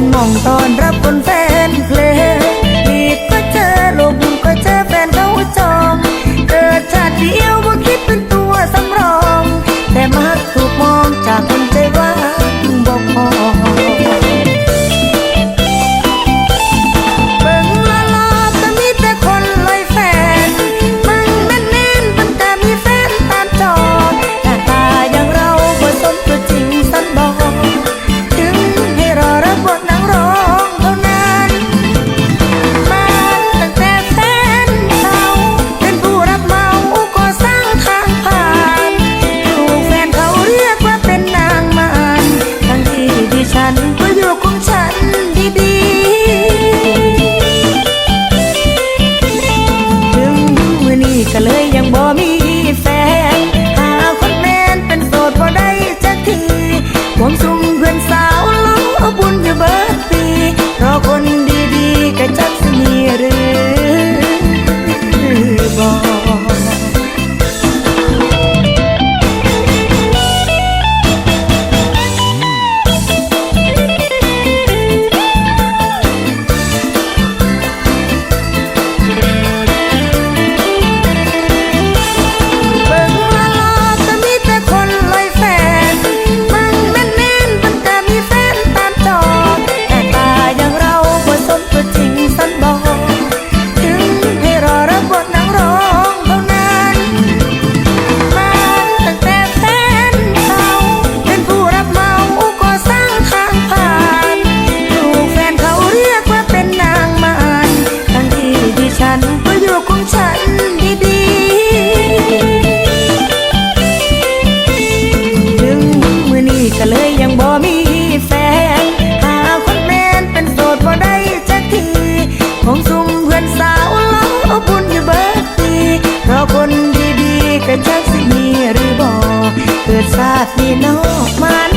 ็นมองตอนรั บ่มีแฟน หาคนแมนเป็นโสดบ่ได้จักทีความสุ่เพื่อนสาวล้อบุญอยู่เบิดปีเรอคน จักสิมีหรือบ่เกิดซาสีนอกมา